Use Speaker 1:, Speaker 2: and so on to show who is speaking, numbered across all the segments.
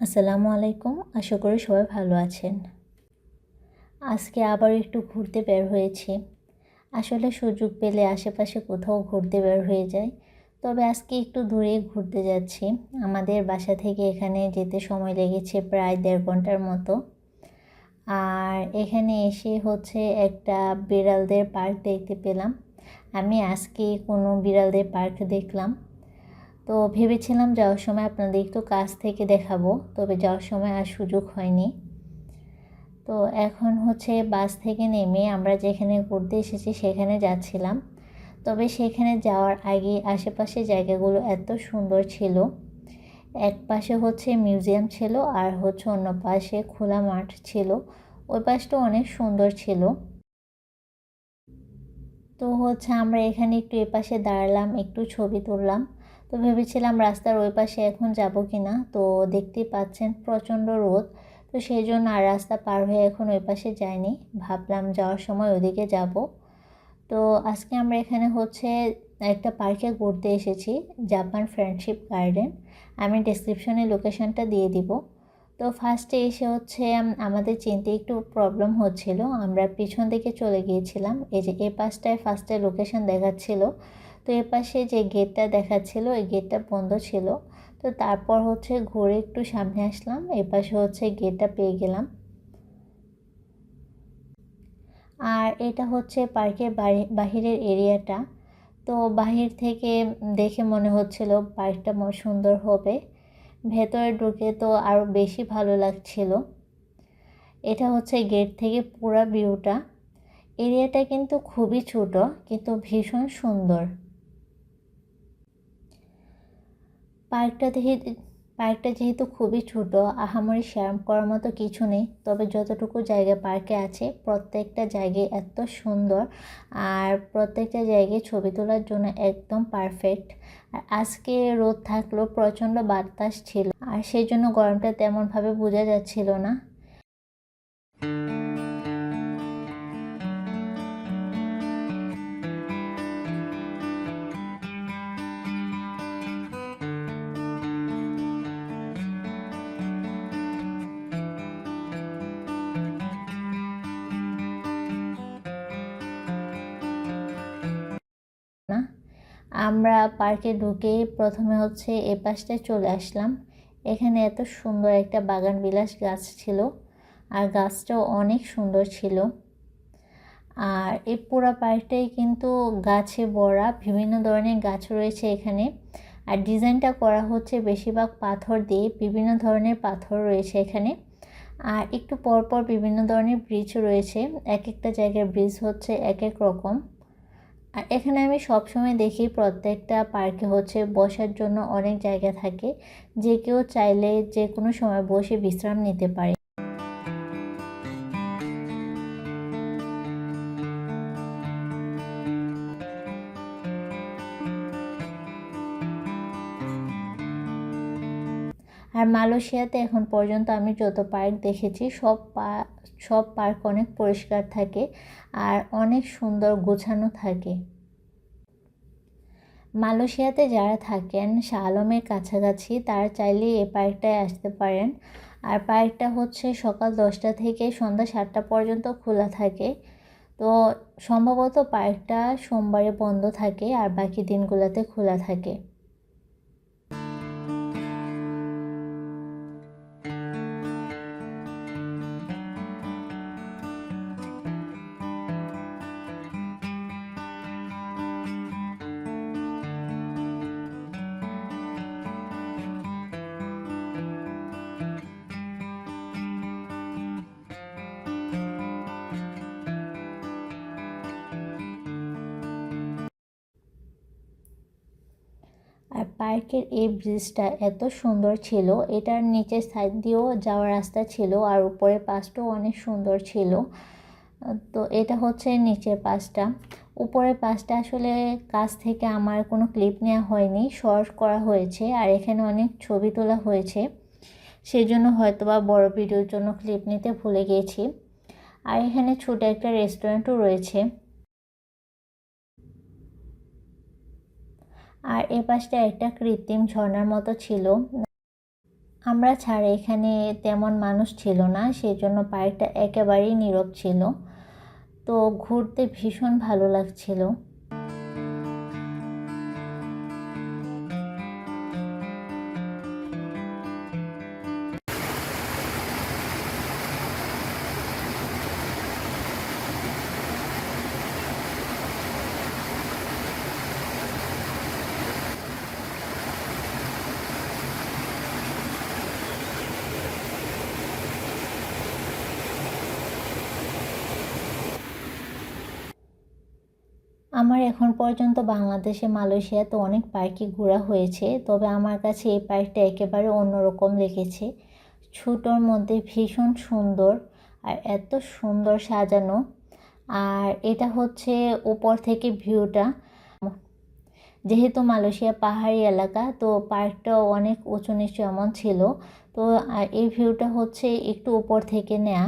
Speaker 1: আসসালামু আলাইকুম। আশা করি সবাই ভালো আছেন। আজকে আবার একটু ঘুরতে বের হয়েছি। আসলে সুযোগ পেলে আশেপাশে কোথাও ঘুরতে বের হয়ে যায় তবে আজকে একটু দূরে ঘুরতে যাচ্ছি। আমাদের বাসা থেকে এখানে যেতে সময় লেগেছে প্রায় দেড় ঘণ্টার মতো। আর এখানে এসে হচ্ছে একটা বিড়ালদের পার্ক দেখতে পেলাম। আমি আজকে কোনো বিড়ালদের পার্ক দেখলাম। তো ভেবেছিলাম যাওয়ার সময় আপনাদের একটু কাছ থেকে দেখাবো, তবে যাওয়ার সময় আর সুযোগ হয়নি। তো এখন হচ্ছে বাস থেকে নেমে আমরা যেখানে ঘুরতে এসেছি সেখানে যাচ্ছিলাম। তবে সেখানে যাওয়ার আগে আশেপাশে জায়গাগুলো এত সুন্দর ছিল। এক পাশে হচ্ছে মিউজিয়াম ছিল আর হচ্ছে অন্য পাশে খোলা মাঠ ছিল। ওই পাশটা অনেক সুন্দর ছিল। তো হচ্ছে আমরা এখানে একটু এ পাশে দাঁড়ালাম, একটু ছবি তুললাম। তো ভেবেছিলাম রাস্তার ওই পাশে এখন যাব কি না তো দেখতেই পাচ্ছেন প্রচণ্ড রোদ। তো সেই জন্য আর রাস্তা পার হয়ে এখন ওই পাশে যাইনি। ভাবলাম যাওয়ার সময় ওদিকে যাব। তো আজকে আমরা এখানে হচ্ছে একটা পার্কে ঘুরতে এসেছি, জাপান ফ্রেন্ডশিপ গার্ডেন। আমি ডিসক্রিপশনে লোকেশনটা দিয়ে দিব। তো ফার্স্টে এসে হচ্ছে আমাদের চিনতে একটু প্রবলেম হচ্ছিল। আমরা পিছন দিকে চলে গিয়েছিলাম। এই যে এ পাশটায় ফার্স্টে লোকেশন দেখাচ্ছিল। তো এ পাশে যে গেটটা দেখাচ্ছিল, ওই গেটটা বন্ধ ছিল। তো তারপর হচ্ছে ঘুরে একটু সামনে আসলাম এ পাশে হচ্ছে গেটটা পেয়ে গেলাম। আর এটা হচ্ছে পার্কের বাহিরের এরিয়াটা। তো বাহির থেকে দেখে মনে হচ্ছিল পার্কটা সুন্দর হবে। ভেতরে ঢুকে তো আরও বেশি ভালো লাগছিল। এটা হচ্ছে গেট থেকে পুরা ভিউটা। এরিয়াটা কিন্তু খুবই ছোট, কিন্তু ভীষণ সুন্দর। পার্কটা পার্কটা যেহেতু খুবই ছোট, আহামরি শ্যাম করার মতো কিছু নেই। তবে যতটুকু জায়গা পার্কে আছে, প্রত্যেকটা জায়গায় এত সুন্দর। আর প্রত্যেকটা জায়গায় ছবি তোলার জন্য একদম পারফেক্ট আর আজকে রোদ থাকলেও প্রচণ্ড বাতাস ছিল। আর সেই জন্য গরমটা তেমনভাবে বোঝা যাচ্ছিল না। না? আমরা পার্কে ঢুকে প্রথমে হচ্ছে এ পাশটায় চলে আসলাম। এখানে এত সুন্দর একটা বাগান বিলাস গাছ ছিল আর গাছটাও অনেক সুন্দর ছিল। আর এই পুরো পার্কটাই কিন্তু গাছে ভরা, বিভিন্ন ধরনের গাছ রয়েছে এখানে। আর ডিজাইনটা করা হচ্ছে বেশিরভাগ পাথর দিয়ে, বিভিন্ন ধরনের পাথর রয়েছে এখানে। আর একটু পরপর বিভিন্ন ধরনের ব্রিজ রয়েছে। এক একটা জায়গার ব্রিজ হচ্ছে এক এক রকম। আর এখানে আমি সবসময় দেখি প্রত্যেকটা পার্কে হচ্ছে বসার জন্য অনেক জায়গা থাকে, যে কেউ চাইলে যে কোনো সময় বসে বিশ্রাম নিতে পারে। আর মালয়েশিয়াতে এখন পর্যন্ত আমি যত পার্ক দেখেছি, সব সব পার্ক অনেক পরিষ্কার থাকে আর অনেক সুন্দর গোছানো থাকে। মালয়েশিয়াতে যারা থাকেন শাহ আলমের কাছাকাছি, তারা চাইলে এই পার্কটায় আসতে পারেন। আর পার্কটা হচ্ছে সকাল দশটা থেকে সন্ধ্যা সাতটা পর্যন্ত খোলা থাকে। তো সম্ভবত পার্কটা সোমবারে বন্ধ থাকে আর বাকি দিনগুলোতে খোলা থাকে। পার্কের এই ব্রিজটা এত সুন্দর ছিল। এটার নিচের সাইড দিয়েও যাওয়ার রাস্তা ছিল আর উপরের পাশটাও অনেক সুন্দর ছিল। তো এটা হচ্ছে নিচের পাশটা। উপরের পাশটা আসলে কাছ থেকে আমার কোনো ক্লিপ নেওয়া হয়নি, শর্ট করা হয়েছে আর এখানে অনেক ছবি তোলা হয়েছে। সেই জন্য হয়তো বা বড় ভিডিওর জন্য ক্লিপ নিতে ভুলে গিয়েছি আর এখানে ছোটো একটা রেস্টুরেন্টও রয়েছে। আর এ পাশটা একটা কৃত্রিম ঝর্ণার মতো ছিল। আমরা ছাড়া এখানে তেমন মানুষ ছিল না সেই জন্য পার্কটা একেবারেই নীরব ছিল। তো ঘুরতে ভীষণ ভালো লাগছিল। আমার এখন পর্যন্ত বাংলাদেশে মালয়েশিয়াতে অনেক পার্কই ঘোরা হয়েছে, তবে আমার কাছে এই পার্কটা একেবারে অন্যরকম লেগেছে। ছোটোর মধ্যে ভীষণ সুন্দর আর এত সুন্দর সাজানো। আর এটা হচ্ছে উপর থেকে ভিউটা। যেহেতু মালয়েশিয়া পাহাড়ি এলাকা, তো পার্কটাও অনেক উঁচু নিচু এমন ছিল। তো এই ভিউটা হচ্ছে একটু উপর থেকে নেয়া।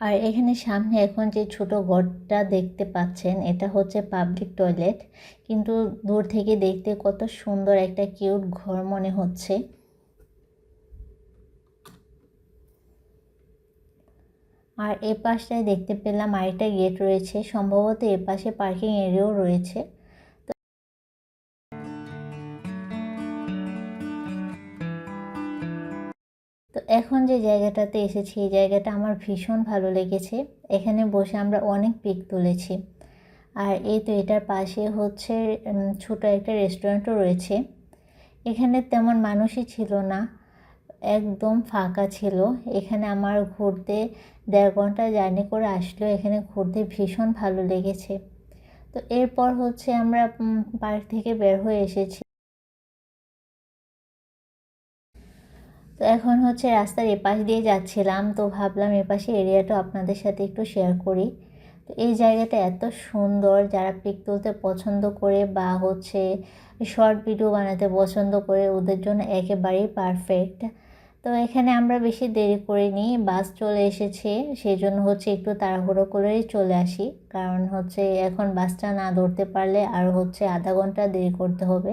Speaker 1: আর এখানে সামনে এখন যে ছোট ঘরটা দেখতে পাচ্ছেন, এটা হচ্ছে পাবলিক টয়লেট কিন্তু দূর থেকে দেখতে কত সুন্দর একটা কিউট ঘর মনে হচ্ছে। আর এ পাশটায় দেখতে পেলাম আরেকটা গেট রয়েছে। সম্ভবত এ পাশে পার্কিং এরিয়াও রয়েছে। তো এখন যে জায়গাটাতে এসেছি, এই জায়গাটা আমার ভীষণ ভালো লেগেছে। এখানে বসে আমরা অনেক পিক তুলেছি। আর এই তো এটার পাশে হচ্ছে ছোট একটা রেস্টুরেন্টও রয়েছে। এখানে তেমন মানুষই ছিল না, একদম ফাঁকা ছিল। এখানে আমার ঘুরতে দেড় ঘণ্টা জার্নি করে আসলেও এখানে ঘুরতে ভীষণ ভালো লেগেছে। তো এরপর হচ্ছে আমরা পার্ক থেকে বের হয়ে এসেছি। তো এখন হচ্ছে রাস্তার এপাশ দিয়ে যাচ্ছিলাম, তো ভাবলাম এপাশে এরিয়াটা আপনাদের সাথে একটু শেয়ার করি। তো এই জায়গাটা এত সুন্দর, যারা পিক তুলতে পছন্দ করে বা হচ্ছে শর্ট ভিডিও বানাতে পছন্দ করে, ওদের জন্য একেবারেই পারফেক্ট তো এখানে আমরা বেশি দেরি করিনি বাস চলে এসেছে সেই জন্য হচ্ছে একটু তাড়াহুড়ো করেই চলে আসি। কারণ হচ্ছে এখন বাসটা না ধরতে পারলে আর হচ্ছে আধা ঘণ্টা দেরি করতে হবে।